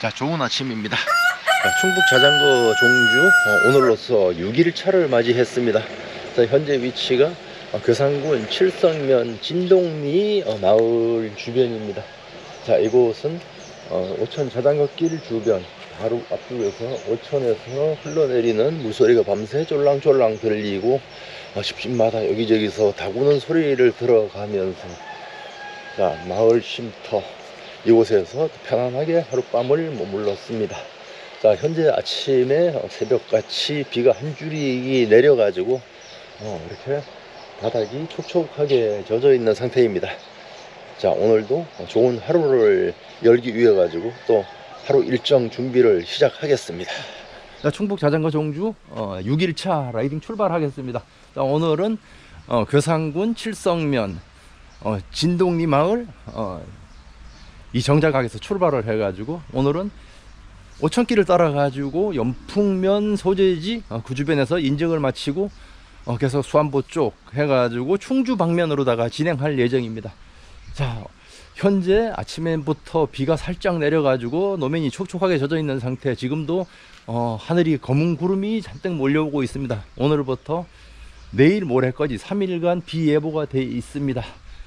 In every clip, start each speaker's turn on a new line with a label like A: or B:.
A: 자, 좋은 아침입니다. 자, 충북 자전거 종주 어, 오늘로서 6일 차를 맞이했습니다. 자, 현재 위치가 어, 괴산군 칠성면 진동리 어, 마을 주변입니다. 자, 이곳은 어, 오천 자전거길 주변 바로 앞쪽에서 오천에서 흘러내리는 물소리가 밤새 쫄랑쫄랑 들리고 어, 집집마다 여기저기서 다구는 소리를 들어가면서 자, 마을 쉼터 이곳에서 편안하게 하룻밤을 머물렀습니다. 자, 현재 아침에 어, 새벽같이 비가 한 줄이 내려가지고 어, 이렇게 바닥이 촉촉하게 젖어 있는 상태입니다. 자, 오늘도 좋은 하루를 열기 위해 가지고 또 하루 일정 준비를 시작하겠습니다. 자, 충북 자전거 종주 어, 6일차 라이딩 출발하겠습니다. 자, 오늘은 어, 괴산군 칠성면 어, 진동리 마을 어, 이 정자각에서 출발을 해가지고 오늘은 오천길을 따라가지고 연풍면 소재지 어, 그 주변에서 인증을 마치고 어, 계속 수안보 쪽 해가지고 충주 방면으로다가 진행할 예정입니다. 자, 현재 아침에부터 비가 살짝 내려가지고 노면이 촉촉하게 젖어 있는 상태. 지금도 어, 하늘이 검은 구름이 잔뜩 몰려오고 있습니다. 오늘부터 내일 모레까지 3일간 비 예보가 돼 있습니다.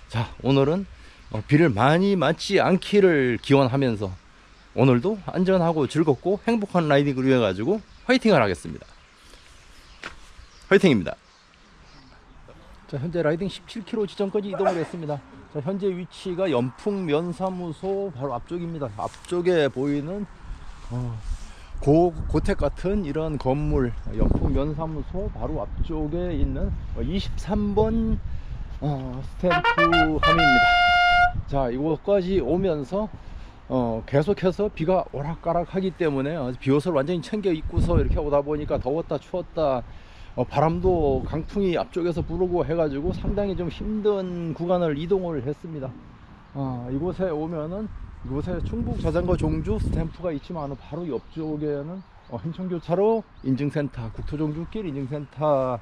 A: 자, 오늘은 어, 비를 많이 맞지 않기를 기원하면서 오늘도 안전하고 즐겁고 행복한 라이딩을 위해 가지고 화이팅을 하겠습니다. 화이팅입니다. 자, 현재 라이딩 17km 지점까지 이동을 했습니다. 자, 현재 위치가 연풍 면사무소 바로 앞쪽입니다. 앞쪽에 보이는 어, 고, 고택 같은 이런 건물 연풍 면사무소 바로 앞쪽에 있는 23번 어, 스탬프 함입니다. 자, 이곳까지 오면서 어, 계속해서 비가 오락가락 하기 때문에 어, 비옷을 완전히 챙겨 입고서 이렇게 오다 보니까 더웠다 추웠다 어, 바람도 강풍이 앞쪽에서 부르고 해가지고 상당히 좀 힘든 구간을 이동을 했습니다. 어, 이곳에 오면은 이곳에 충북 자전거 종주 스탬프가 있지만 바로 옆쪽에는 어, 행천교차로 인증센터, 국토종주길 인증센터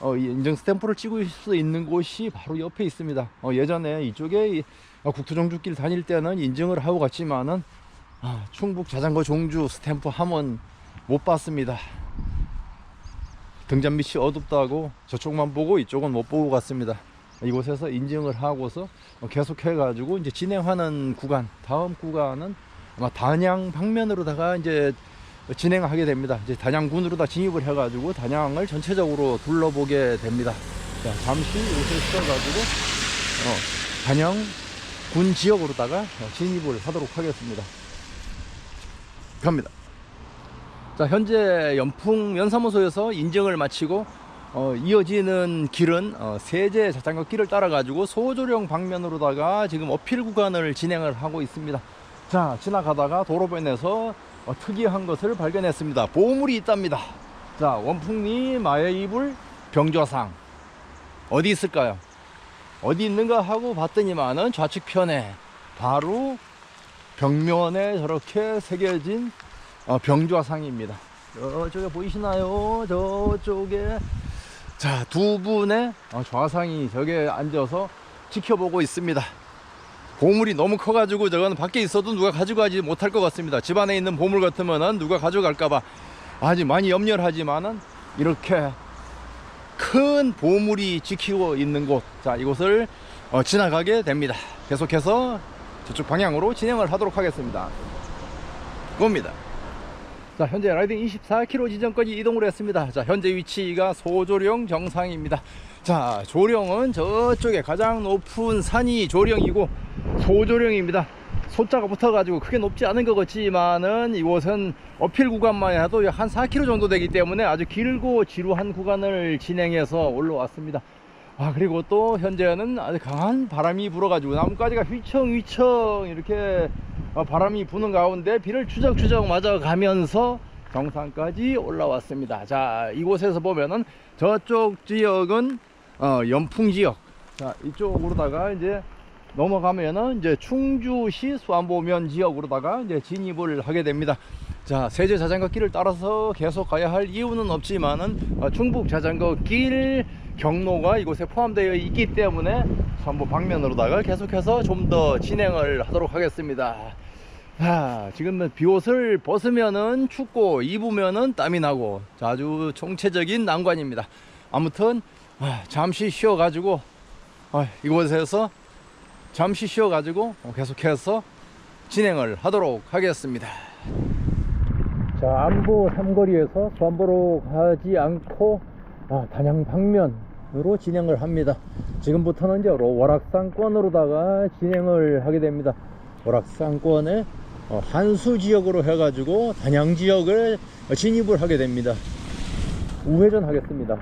A: 어, 이 인증 스탬프를 찍을 수 있는 곳이 바로 옆에 있습니다. 어, 예전에 이쪽에 이, 어, 국토종주길 다닐 때는 인증을 하고 갔지만은 아, 충북 자전거 종주 스탬프 함은 못 봤습니다. 등잔 밑이 어둡다고 저쪽만 보고 이쪽은 못 보고 갔습니다. 이곳에서 인증을 하고서 계속 해 가지고 이제 진행하는 구간, 다음 구간은 아마 단양 방면으로다가 이제 진행하게 됩니다. 이제 단양군으로 다 진입을 해가지고 단양을 전체적으로 둘러보게 됩니다. 자, 잠시 이곳에 쉬어가지고 어, 단양군 지역으로다가 진입을 하도록 하겠습니다. 갑니다. 자, 현재 연풍 면사무소에서 인증을 마치고 어, 이어지는 길은 어, 세제 자전거 길을 따라 가지고 소조령 방면으로다가 지금 어필 구간을 진행을 하고 있습니다. 자, 지나가다가 도로변에서 어, 특이한 것을 발견했습니다. 보물이 있답니다. 자, 원풍리 마에이불 병좌상 어디 있을까요? 어디 있는가 하고 봤더니만은 좌측편에 바로 벽면에 저렇게 새겨진 어, 병좌상입니다. 저쪽에 보이시나요? 저쪽에 자 두 분의 어, 좌상이 저게 앉아서 지켜보고 있습니다. 보물이 너무 커가지고 저건 밖에 있어도 누가 가져가지 못할 것 같습니다. 집 안에 있는 보물 같으면은 누가 가져갈까봐 아주 많이 염려를 하지만은 이렇게 큰 보물이 지키고 있는 곳, 자 이곳을 어, 지나가게 됩니다. 계속해서 저쪽 방향으로 진행을 하도록 하겠습니다. 겁니다. 자, 현재 라이딩 24km 지점까지 이동을 했습니다. 자, 현재 위치가 소조령 정상입니다. 자, 조령은 저쪽에 가장 높은 산이 조령이고 소조령입니다. 소자가 붙어가지고 크게 높지 않은 것 같지만은 이곳은 어필 구간만 해도 한 4km 정도 되기 때문에 아주 길고 지루한 구간을 진행해서 올라왔습니다. 아 그리고 또 현재는 아주 강한 바람이 불어가지고 나뭇가지가 휘청휘청 이렇게 어, 바람이 부는 가운데 비를 추적추적 맞아 가면서 정상까지 올라왔습니다. 자 이곳에서 보면은 저쪽 지역은 어, 연풍 지역. 자 이쪽으로다가 이제 넘어가면은 이제 충주시 수안보면 지역으로다가 이제 진입을 하게 됩니다. 자 세제 자전거 길을 따라서 계속 가야 할 이유는 없지만은 어, 충북 자전거 길 경로가 이곳에 포함되어 있기 때문에 전부 방면으로다가 계속해서 좀 더 진행을 하도록 하겠습니다. 자, 지금은 비옷을 벗으면은 춥고 입으면은 땀이 나고 자, 아주 총체적인 난관입니다. 아무튼 아, 잠시 쉬어가지고 아, 이곳에서 잠시 쉬어가지고 계속해서 진행을 하도록 하겠습니다. 자, 안보 삼거리에서 수안보로 가지 않고 아, 단양 방면으로 진행을 합니다. 지금부터는 이제 월악산권으로다가 진행을 하게 됩니다. 월악산권의 어, 한수 지역으로 해가지고 단양 지역을 진입을 하게 됩니다. 우회전 하겠습니다.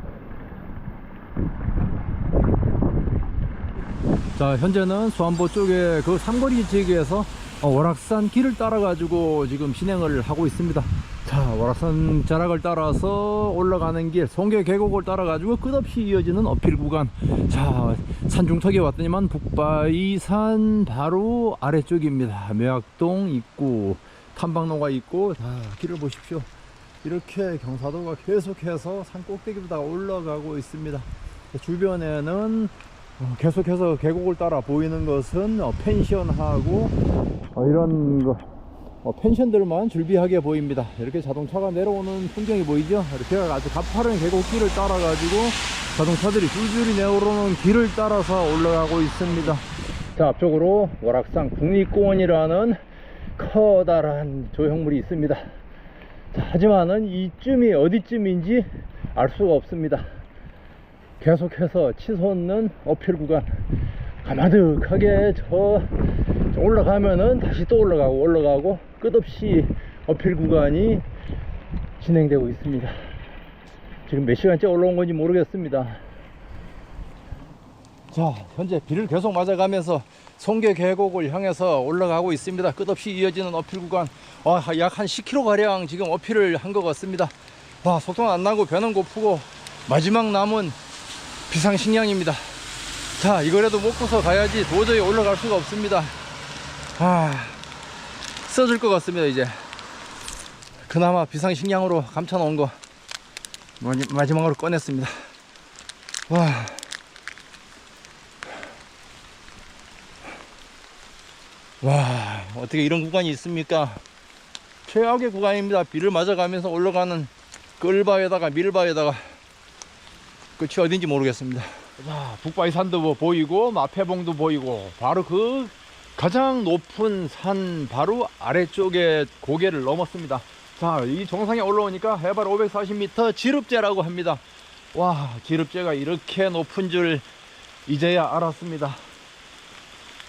A: 자, 현재는 수안보 쪽에 그 삼거리 지역에서 어, 월악산 길을 따라 가지고 지금 진행을 하고 있습니다. 자, 월악산 자락을 따라서 올라가는 길, 송계 계곡을 따라 가지고 끝없이 이어지는 어필 구간. 자, 산중턱에 왔더니만 북바이산 바로 아래쪽입니다. 묘약동 있고, 탐방로가 있고, 자, 길을 보십시오. 이렇게 경사도가 계속해서 산 꼭대기로 다 올라가고 있습니다. 주변에는 어, 계속해서 계곡을 따라 보이는 것은 어, 펜션하고 어, 이런 거, 어, 펜션들만 줄비하게 보입니다. 이렇게 자동차가 내려오는 풍경이 보이죠? 이렇게 아주 가파른 계곡길을 따라 가지고 자동차들이 줄줄이 내오르는 길을 따라서 올라가고 있습니다. 자, 앞쪽으로 월악산 국립공원이라는 커다란 조형물이 있습니다. 자, 하지만은 이쯤이 어디쯤인지 알 수가 없습니다. 계속해서 치솟는 어필 구간 가마득하게 저, 저 올라가면은 다시 또 올라가고 올라가고 끝없이 어필 구간이 진행되고 있습니다. 지금 몇 시간째 올라온 건지 모르겠습니다. 자, 현재 비를 계속 맞아가면서 송계 계곡을 향해서 올라가고 있습니다. 끝없이 이어지는 어필 구간, 와, 약한 10km 가량 지금 어필을 한 것 같습니다. 와, 속도는 안 나고 배는 고프고 마지막 남은 비상식량입니다. 자, 이거라도 먹고서 가야지 도저히 올라갈 수가 없습니다. 아, 써질 것 같습니다, 이제. 그나마 비상식량으로 감춰 놓은 거 마지- 마지막으로 꺼냈습니다. 와. 와, 어떻게 이런 구간이 있습니까? 최악의 구간입니다. 비를 맞아가면서 올라가는 끌바에다가 밀바에다가 끝이 어딘지 모르겠습니다. 자, 북바위산도 뭐 보이고 마패봉도 보이고 바로 그 가장 높은 산 바로 아래쪽에 고개를 넘었습니다. 자, 이 정상에 올라오니까 해발 540m 지릅제라고 합니다. 와, 지릅제가 이렇게 높은 줄 이제야 알았습니다.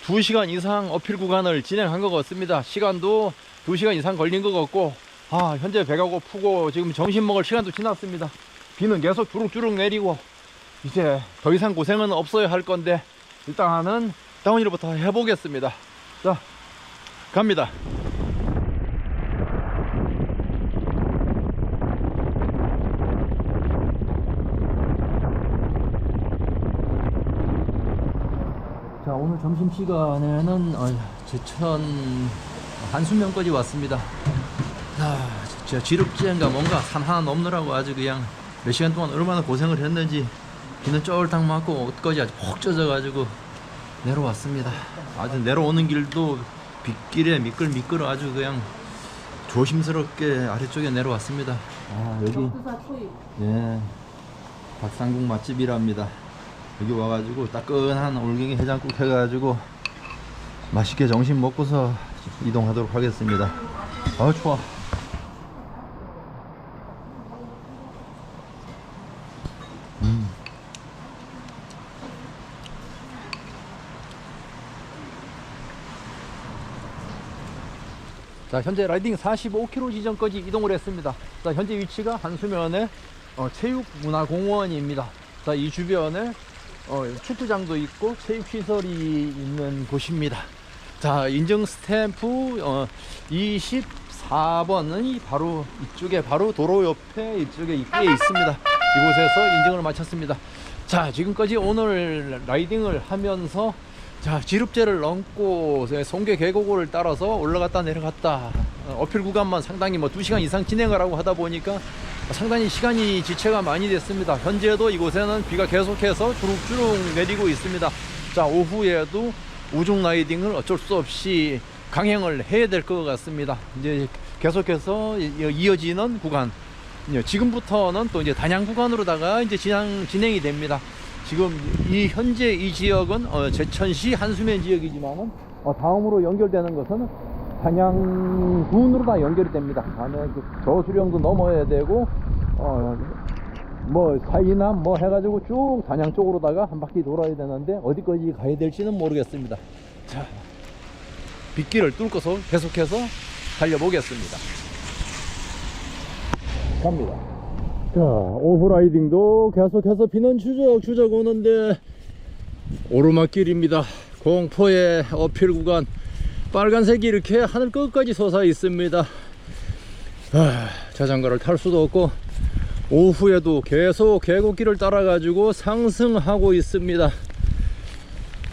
A: 2시간 이상 어필 구간을 진행한 것 같습니다. 시간도 2시간 이상 걸린 것 같고, 아, 현재 배가 고프고 지금 점심 먹을 시간도 지났습니다. 비는 계속 주룩주룩 내리고, 이제 더 이상 고생은 없어야 할 건데, 일단은 다운힐부터 해보겠습니다. 자, 갑니다. 자 오늘 점심시간에는 어, 제천 한수면까지 왔습니다 자 진짜 지륵지인가 뭔가 산 하나 넘느라고 아주 그냥 몇 시간 동안 얼마나 고생을 했는지 비는 쫄딱 맞고 옷까지 아주 폭 젖어가지고 내려왔습니다 아주 내려오는 길도 빗길에 미끌 미끌 아주 그냥 조심스럽게 아래쪽에 내려왔습니다 아 여기 예 박상국 맛집이랍니다 여기 와가지고 따끈한 올갱이 해장국 해가지고 맛있게 점심 먹고서 이동하도록 하겠습니다. 아 좋아. 자 현재 라이딩 45km 지점까지 이동을 했습니다. 자 현재 위치가 한수면의 어, 체육문화공원입니다. 자 이 주변에 어, 축구장도 있고 체육시설이 있는 곳입니다. 자, 인증 스탬프 어, 24번은 바로 이쪽에 바로 도로 옆에 이쪽에 입구에 있습니다. 이곳에서 인증을 마쳤습니다. 자, 지금까지 오늘 라이딩을 하면서 자, 지릅제를 넘고 송계 계곡을 따라서 올라갔다 내려갔다 어, 어필 구간만 상당히 뭐 2시간 이상 진행을 하고 하다 보니까 상당히 시간이 지체가 많이 됐습니다. 현재도 이곳에는 비가 계속해서 주룩주룩 내리고 있습니다. 자, 오후에도 우중 라이딩을 어쩔 수 없이 강행을 해야 될 것 같습니다. 이제 계속해서 이- 이어지는 구간. 예, 지금부터는 또 이제 단양 구간으로다가 이제 진행, 진행이 됩니다. 지금 이 현재 이 지역은 어, 제천시 한수면 지역이지만은 어, 다음으로 연결되는 것은 단양군으로 다 연결이 됩니다. 다음에 그 저수령도 넘어야 되고 어, 뭐 사이남 뭐 해가지고 쭉 단양 쪽으로다가 한 바퀴 돌아야 되는데 어디까지 가야 될지는 모르겠습니다. 자, 빗길을 뚫고서 계속해서 달려보겠습니다. 갑니다. 자, 오프라이딩도 계속해서 비는 추적 추적 오는데 오르막길입니다. 공포의 어필 구간 빨간색이 이렇게 하늘 끝까지 솟아 있습니다. 아, 자전거를 탈 수도 없고 오후에도 계속 계곡길을 따라 가지고 상승하고 있습니다.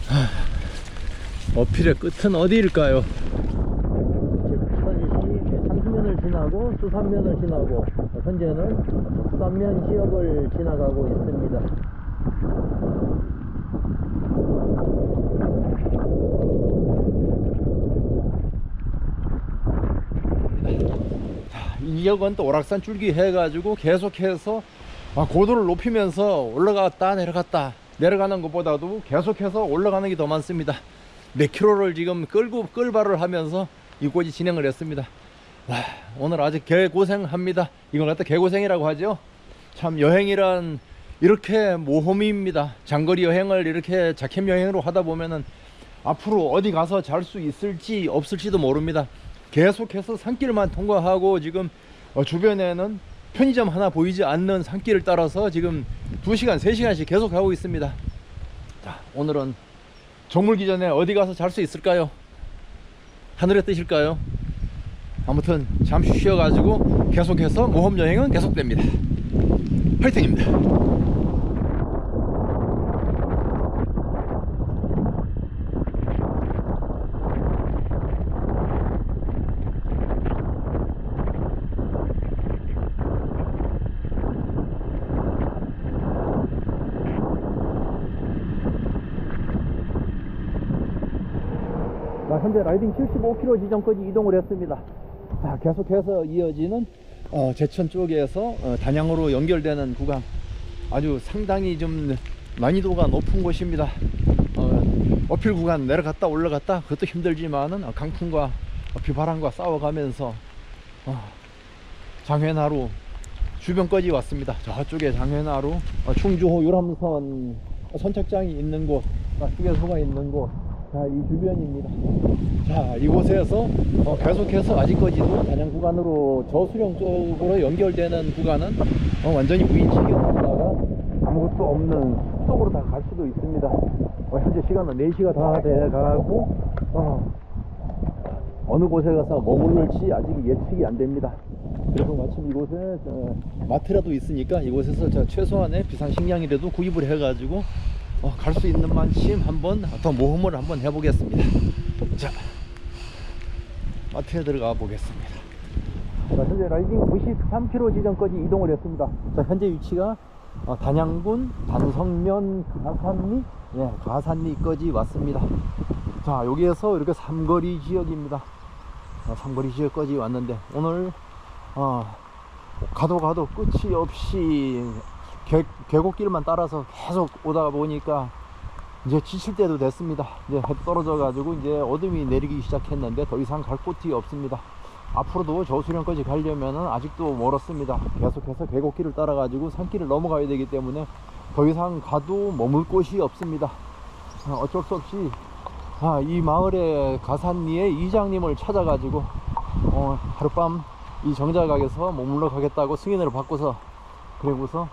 A: 아, 어필의 끝은 어디일까요? 산수면을 지나고 수산면을 지나고 현재는 수산면 지역을 지나가고 있습니다. 자, 이 지역은 또 오락산 줄기 해가지고 계속해서 아, 고도를 높이면서 올라갔다 내려갔다 내려가는 것보다도 계속해서 올라가는 게 더 많습니다. 몇 킬로를 지금 끌고 끌발을 하면서 이곳이 진행을 했습니다. 와, 오늘 아주 개고생합니다. 이걸 갖다 개고생이라고 하죠. 참 여행이란 이렇게 모험입니다. 장거리 여행을 이렇게 자켓 여행으로 하다 보면은 앞으로 어디 가서 잘 수 있을지 없을지도 모릅니다. 계속해서 산길만 통과하고 지금 어, 주변에는 편의점 하나 보이지 않는 산길을 따라서 지금 2시간, 3시간씩 계속 가고 있습니다. 자, 오늘은 정물기 전에 어디 가서 잘 수 있을까요? 하늘에 뜨실까요? 아무튼 잠시 쉬어가지고 계속해서 모험 여행은 계속됩니다. 파이팅입니다. 자, 현재 라이딩 75km 지점까지 이동을 했습니다. 자, 계속해서 이어지는 어, 제천 쪽에서 어, 단양으로 연결되는 구간 아주 상당히 좀 난이도가 높은 곳입니다. 어, 어필 구간 내려갔다 올라갔다 그것도 힘들지만은 어, 강풍과 어, 비바람과 싸워가면서 어, 장회나루 주변까지 왔습니다. 저쪽에 장회나루 어, 충주호 유람선 선착장이 있는 곳, 아, 휴게소가 있는 곳, 자, 이 주변입니다. 자, 이곳에서 어, 계속해서 아직까지도 단양 구간으로 저수령 쪽으로 연결되는 구간은 어, 완전히 무인지역으로다가 아무것도 없는 속으로 다 갈 수도 있습니다. 어, 현재 시간은 4시가 다 돼가고 어, 어느 곳에 가서 머물를지 아직 예측이 안 됩니다. 그래서 마침 이곳에 어, 마트라도 있으니까 이곳에서 저 최소한의 비상식량이라도 구입을 해가지고 어, 갈 수 있는 만큼 한번 더 모험을 한번 해보겠습니다. 자, 마트에 들어가 보겠습니다. 자, 현재 라이딩 93km 지점까지 이동을 했습니다. 자, 현재 위치가 어, 단양군 단성면 가산리, 예, 가산리까지 왔습니다. 자, 여기에서 이렇게 삼거리 지역입니다. 어, 삼거리 지역까지 왔는데 오늘 어, 가도 가도 끝이 없이 계, 계곡길만 따라서 계속 오다 보니까 이제 지칠 때도 됐습니다. 이제 해 떨어져 가지고 이제 어둠이 내리기 시작했는데 더 이상 갈 곳이 없습니다. 앞으로도 저수령까지 가려면은 아직도 멀었습니다. 계속해서 계곡길을 따라 가지고 산길을 넘어가야 되기 때문에 더 이상 가도 머물 곳이 없습니다. 아, 어쩔 수 없이 아, 이 마을의 가산리의 이장님을 찾아가지고 어, 하룻밤 이 정자각에서 머물러 가겠다고 승인을 받고서 그리고서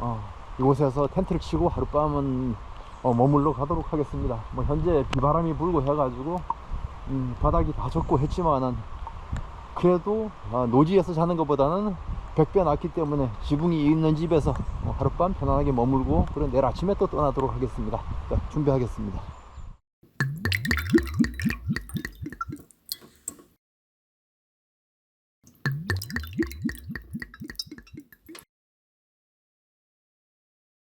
A: 어, 이곳에서 텐트를 치고 하룻밤은 어, 머물러 가도록 하겠습니다. 뭐 현재 비바람이 불고 해가지고 음, 바닥이 다 젖고 했지만은 그래도 아, 노지에서 자는 것보다는 백배 낫기 때문에 지붕이 있는 집에서 어, 하룻밤 편안하게 머물고 그런 내일 아침에 또 떠나도록 하겠습니다. 자, 준비하겠습니다.